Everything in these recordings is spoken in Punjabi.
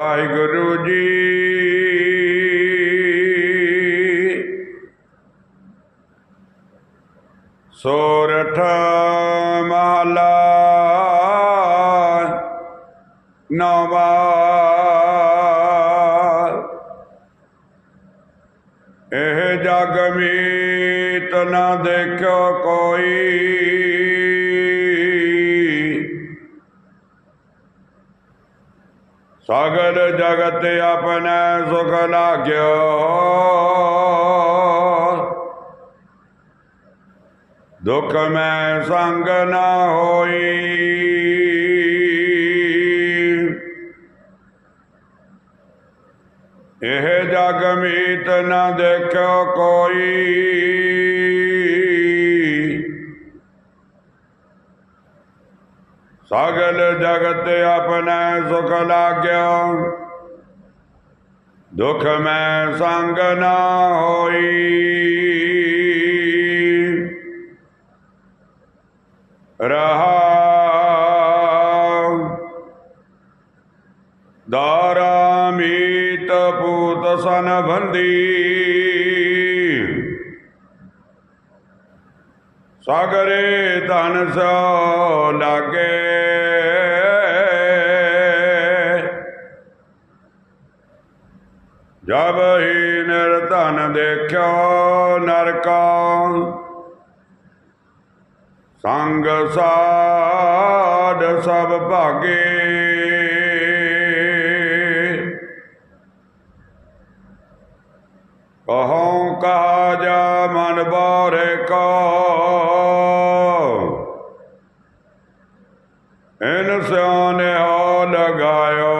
ਵਾਹਿਗੁਰੂ ਜੀ। ਸੋਰਠ ਮਹਲਾ ਨਵਾ ਇਹ ਜਗ ਮੀਤ ਨਾ ਦੇਖੋ ਕੋਈ। ਸਗਲ ਜਗਤ ਆਪਣੇ ਸੁਖ ਲਾਗਿਓ। ਦੁਖ ਮੈਂ ਸੰਗ ਨਾ ਹੋਈ। ਇਹ ਜਗ ਮੀਤ ਨਾ ਦੇਖਿਓ ਕੋਈ। ਸਗਲ ਜਗਤ ਆਪਣੇ ਸੁਖ ਲਾਗਿਓ। ਦੁਖ ਮੈਂ ਸੰਗ ਨਾ ਹੋਈ। ਰਹਾ ਦਾਰਾ ਮੀਤ ਪੂਤ ਸਨ ਬੰਦੀ। ਸਗਰੇ ਧਨ ਸੋ ਲਾਗੇ। ਜਬ ਹੀ ਨਿਰਧਨ ਦੇਖਿਓ ਨਰਕਾ, ਸੰਗ ਸਾਧ ਸਭ ਭਾਗੇ। ਕਹਉ ਕਹਾ ਜਾ ਮਨ ਬਾਰੇ ਕੋ ਇਨਸਾਨ ਸਿਆਨੇ ਹੋ ਲਗਾਇਓ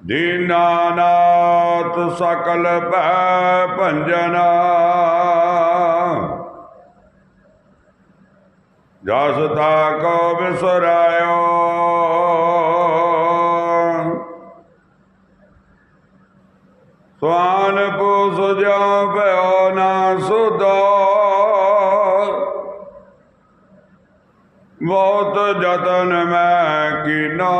ਦੀਨਾਨਾਥ ਸਕਲ ਭੈ ਭੰਜਨਾ ਜਸ ਤਾ ਕੋ ਬਿਸਰਾਇਓ ਸਵਾਨ ਪੂਸ ਜਾ ਭਇਓ ਨਾ ਸੁਦੋ। ਬਹੁਤ ਜਤਨ ਮੈਂ ਕੀਨਾ।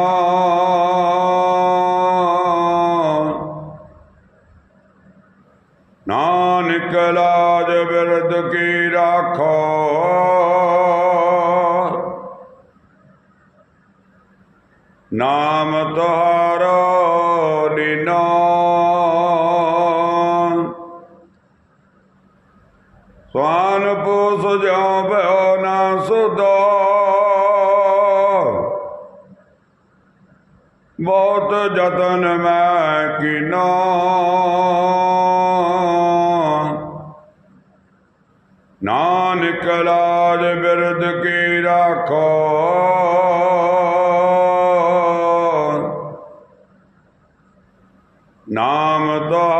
ਨਾਨਕ ਲਾਜ ਬਿਰਦ ਕੀ ਰਾਖੋ। ਨਾਮ ਤੁਹਾਰੋ ਪੂਸ ਜਾਉ ਭਇਓ ਨਾ ਸੁਦੋ। ਬਹੁਤ ਜਤਨ ਮੈਂ ਕੀਨਾ। ਨਾਨਕ ਲਾਜ ਬਿਰਦ ਕੀ ਰਾਖੋ। ਨਾਮ ਤੁਹਾਰੋ